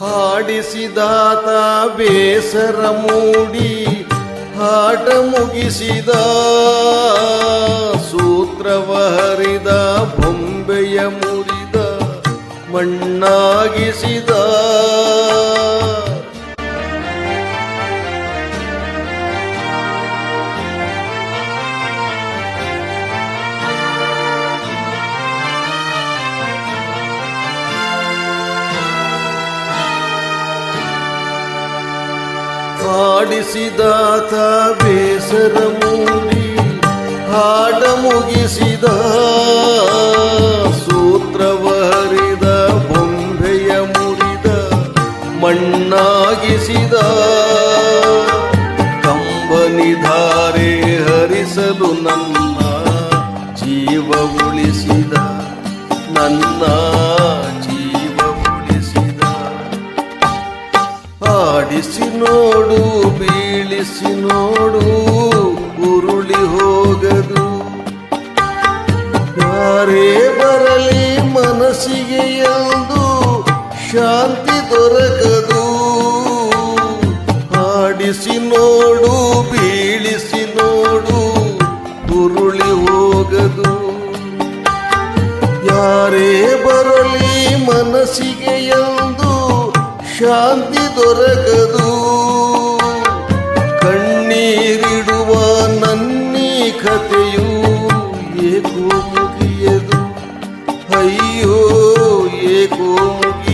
ಹಾಡಿಸಿದಾತ ಬೇಸರ ಮೂಡಿ ಹಾಟ ಮುಗಿಸಿದ ಸೂತ್ರವ ಹರಿದ ಬೊಂಬೆಯ ಮುರಿದ ಮಣ್ಣಾಗಿಸಿದ ಹಾಡಿಸಿದಾತ ಬೇಸರ ಮೂಡಿ ಹಾಡ ಮುಗಿಸಿದ ಸೂತ್ರವ ಹರಿದ ಬೊಂಬೆಯ ಮುರಿದ ಮಣ್ಣಾಗಿಸಿದ ಕಂಬನಿಧಾರೆ ಹರಿಸಲು ನನ್ನ ಜೀವ ಉಳಿಸಿದ, ನನ್ನ ಜೀವ ಉಳಿಸಿದ. ಆಡಿಸಿ ನೋಡು ಬೀಳಿಸಿ ನೋಡು, ಉರುಳಿ ಹೋಗದು. ಯಾರೇ ಬರಲಿ ಮನಸ್ಸಿಗೆ ಎಂದು ಶಾಂತಿ ದೊರಕದು. ಆಡಿಸಿ ನೋಡು, ಬೀಳಿಸಿ ನೋಡು, ಉರುಳಿ ಹೋಗದು. ಯಾರೇ ಬರಲಿ ಮನಸ್ಸಿಗೆ ಎಂದು ಶಾಂತಿ ದೊರಕದು. ಘನತೆಯು ಏಕೋ ಮುಗಿಯದು ಅಯ್ಯೋ ಏಕೋ ಮುಗಿಯದು